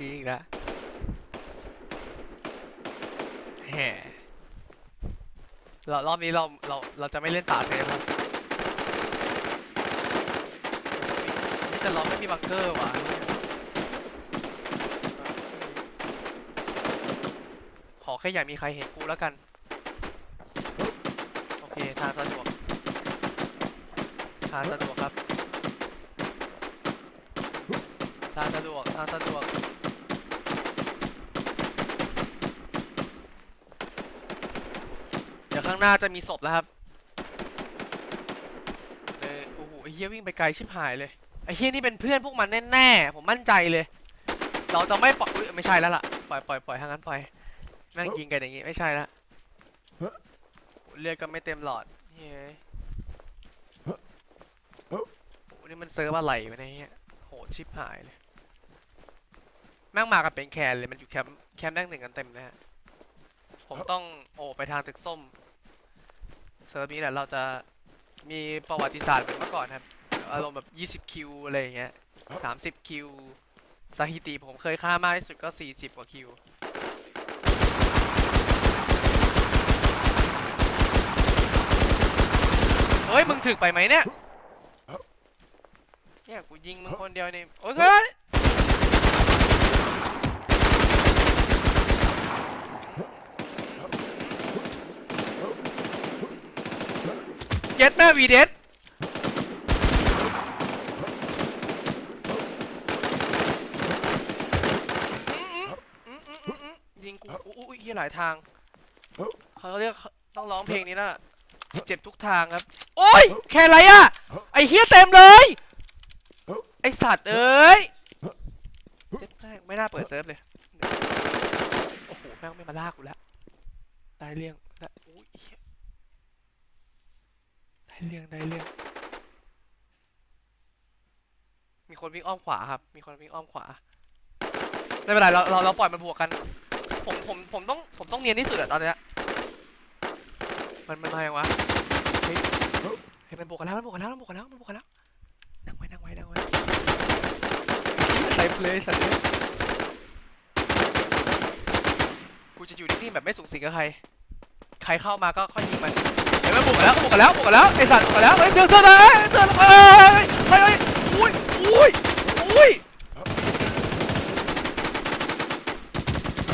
จริงละแหมเรารอบนี้เราเราเราจะไม่เล่นตาเทปครับนี่แต่เราไม่มีบังเกอร์ว่ะขอแค่อย่ามีใครเห็นกูแล้วกัน โอเค ทางสะดวก ทางสะดวกครับ ทางสะดวก ทางสะดวก เดี๋ยวข้างหน้าจะมีศพแล้วครับเออโอ้โหไอ้เฮียวิ่งไปไกลชิบหายเลยไอ้เฮียนี่เป็นเพื่อนพวกมันแน่ๆผมมั่นใจเลย เราจะไม่ปล่อยอุ๊ยไม่ใช่แล้วล่ะปล่อยปล่อยปล่อยทางนั้นปล่อยแม่งยิงกันอย่างงี้ไม่ใช่ละเลือดก็ไม่เต็มหลอดเฮ้ยโอ้โหนี่มันเซิร์ฟอะไรวะเนี่ยเหี้ยโหดชิบหายเลยแม่งมากันเป็นแคนเลยมันอยู่แคมป์แคมป์แรกหนึ่งกันเต็มเลยฮะผมต้องโอ้ไปทางตึกส้ม เซิร์ฟนี้แหละเราจะมีประวัติศาสตร์เหมือนเมื่อก่อนครับอารมณ์แบบ 20 คิวอะไรอย่างเงี้ย 30 คิวสถิติผมเคยฆ่ามากที่สุดก็ 40 กว่าคิวเฮ้ย มึงถึกไปไหมเนี่ยเนี่ยกูยิงมึงคนเดียวนี่ โอ้ย เยเจ็ดแม่วีเดสยิงกูอุ้ยอุ้ยเฮียหลายทาง เขาเรียกต้องร้องเพลงนี้แล้วล่ะ เจ็บทุกทางครับ โอ้ย แค่ไรอะไอเฮียเต็มเลย ไอสัตว์เอ้ยเจ็บแม่ไม่น่าเปิดเซิร์ฟเลย โอ้โห แม่งไม่มาลากกูแล้วได้เรื่องได้อุ้ยเหี้ย ได้เรื่องได้เรื่อง มีคนวิ่งอ้อมขวาครับ มีคนวิ่งอ้อมขวา ไม่เป็นไรเราเราเราปล่อยมันบวกกัน ผมผมผมต้องผมต้องเนียนที่สุดอะตอนเนี้ยมันมันมายังวะ เฮ้ยเฮ้ยมันบวกกันแล้วมันบวกกันแล้วมันบวกกันแล้วมันบวกกันแล้ว นั่งไว้นั่งไว้นั่งไว้เต็มเลยสัตว์เลยกูจะอยู่นิ่งๆแบบไม่สูงสิงกับใคร ใครเข้ามาก็ค่อยยิงมัน เฮ้ยมันบวกกันแล้วบุกกันแล้วบุกกันแล้วไอสัตว์บุกกันแล้วเฮ้ยเสือเสือเลยเสือเฮ้ยเฮ้ยเฮ้ยอุ้ยอุ้ยอุ้ย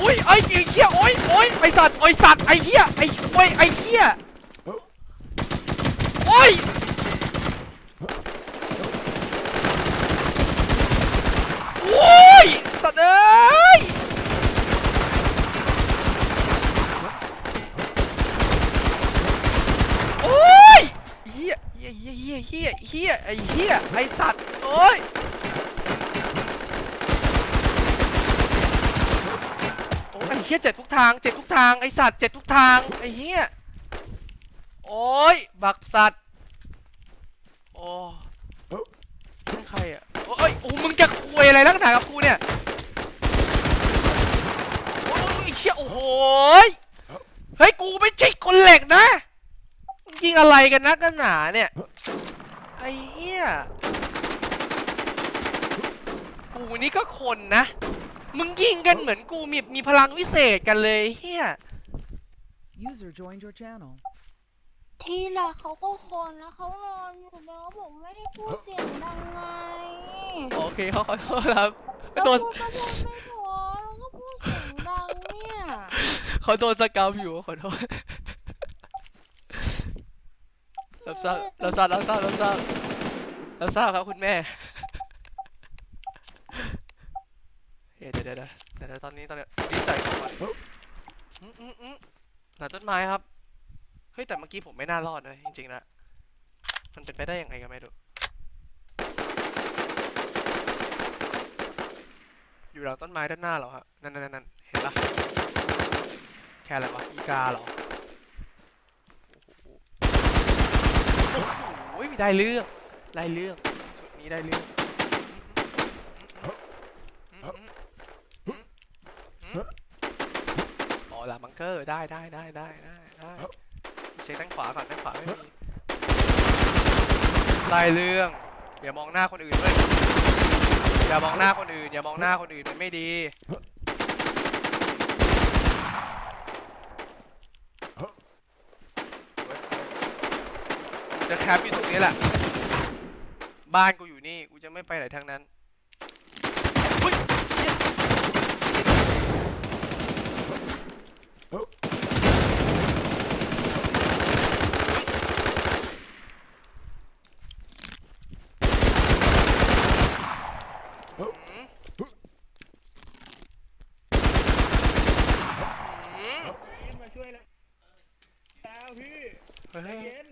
อุ้ยไอ้เหี้ยโอ้ยโอ้ยไอสัตว์ไอสัตว์ไอเหี้ยไอโอ้ยไอเหี้ยโอ้ยโอ้ยสัตว์เอ้ยโอ้ยเหี้ยเหี้ ยเหี้ยเหี้ยเหี้ยเหี้ยไอเหี้ยไอสัตว์โอ้ยโอ้ยไอเหี้ยเจ็บทุกทางเจ็บทุกทางไอสัตว์เจ็บทุกทางไอเหี้ยโอ้ยบักสัตว์โอ้นั่นใครอะโอ้ยโอ้มึงจะคุยอะไรนักหนากับกูเนี่ยโอ้ยเชี่ยโอ้โหยเฮ้ยกูไม่ใช่คนเหล็กนะ ยิงอะไรกันนักกันหนาเนี่ย ไอ้เหี้ยกูนี่ก็คนนะ มึงยิงกันเหมือนกูมีมีพลังวิเศษกันเลยเฮีย User joined your channel. ทีหละเขาก็คนแล้วเขานอนอยู่แล้วผมไม่ได้พูดเสียงดังไงโอเคเขาขอโทษครับแล้วโดนพูดก็พูดไม่พอแล้วก็พูดเสียงดังเนี่ย เขาโดนสกรรมอยู่ขอโทษ รับทราบรับทราบรับทราบรับทราบรับทราบครับคุณแม่เฮ้ยเดี๋ยวเดี๋ยวเดี๋ยวเดี๋ยวเดี๋ยวตอนนี้ตอนนี้ดีใจก่อนอืมอืมอืมหลังต้นไม้ครับ เฮ้ยแต่เมื่อกี้ผมไม่น่ารอดเลยจริงๆนะมันเป็นไปได้ยังไงก็ไม่รู้อยู่หลังต้นไม้ด้านหน้าเหรอฮะนั่นนั่นนั่นเห็นปะแค่อะไรวะอีกาเหรอโอ้โหโอ้โหมี ได้เรื่องได้เรื่องชุดนี้ได้เรื่องอ๋อหลังบังเกอร์ได้ได้ได้ได้ได้ได้เช็คด้านขวาก่อนด้านขวาไม่มีได้เรื่องอย่ามองหน้าคนอื่นด้วยอย่ามองหน้าคนอื่น อย่ามองหน้าคนอื่นมันไม่ดี จะแคปอยู่ตรงนี้แหละ บ้านกูอยู่นี่ กูจะไม่ไปไหนทั้งนั้นอุ๊ยเหี้ยหืมหืมมาช่วยแล้วแล้วพี่เฮ้ยเย็น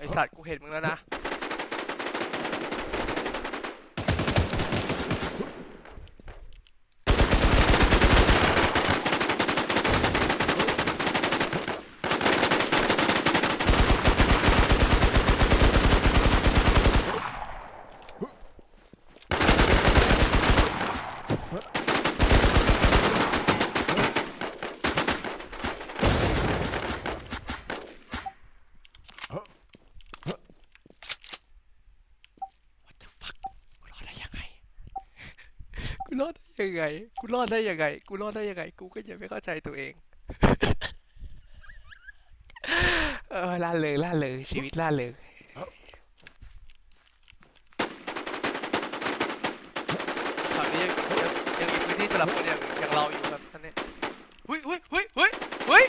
ไอสัตว์กูเห็นมึงแล้วนะ What the fuck กูรอดได้ยังไง กูรอดได้ยังไง กูรอดได้ยังไง กูรอดได้ยังไง กูก็ยังไม่เข้าใจตัวเอง เออล่าเริงล่าเริงชีวิตล่าเริงตอนนี้ยังยังยังมีพื้นที่สำหรับคนอย่างอย่างเราอยู่ครับท่านนี้หุ้ยหุ้ยหุ้ยหุ้ยหุ้ย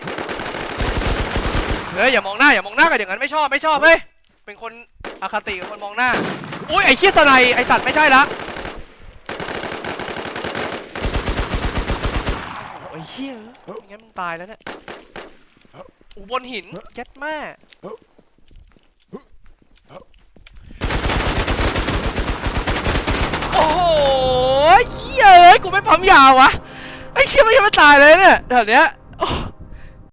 เฮ้ยอย่ามองหน้าอย่ามองหน้ากันอย่างนั้นไม่ชอบไม่ชอบเฮ้ยเป็นคนอคติกับคนมองหน้าอุ้ยไอ้เคียสไนไอ้สัตว์ไม่ใช่ละ โอ้โหไอ้เหี้ยไม่งั้นมึงตายแล้วเนี่ยอูบนหินเจ็ดแม่โอ้โหเหี้ยเอ้ยกูไม่ปั๊มยาววะไอ้เชี่ยไม่ใช่ไม่ตายเลยเนี่ยแถวเนี้ย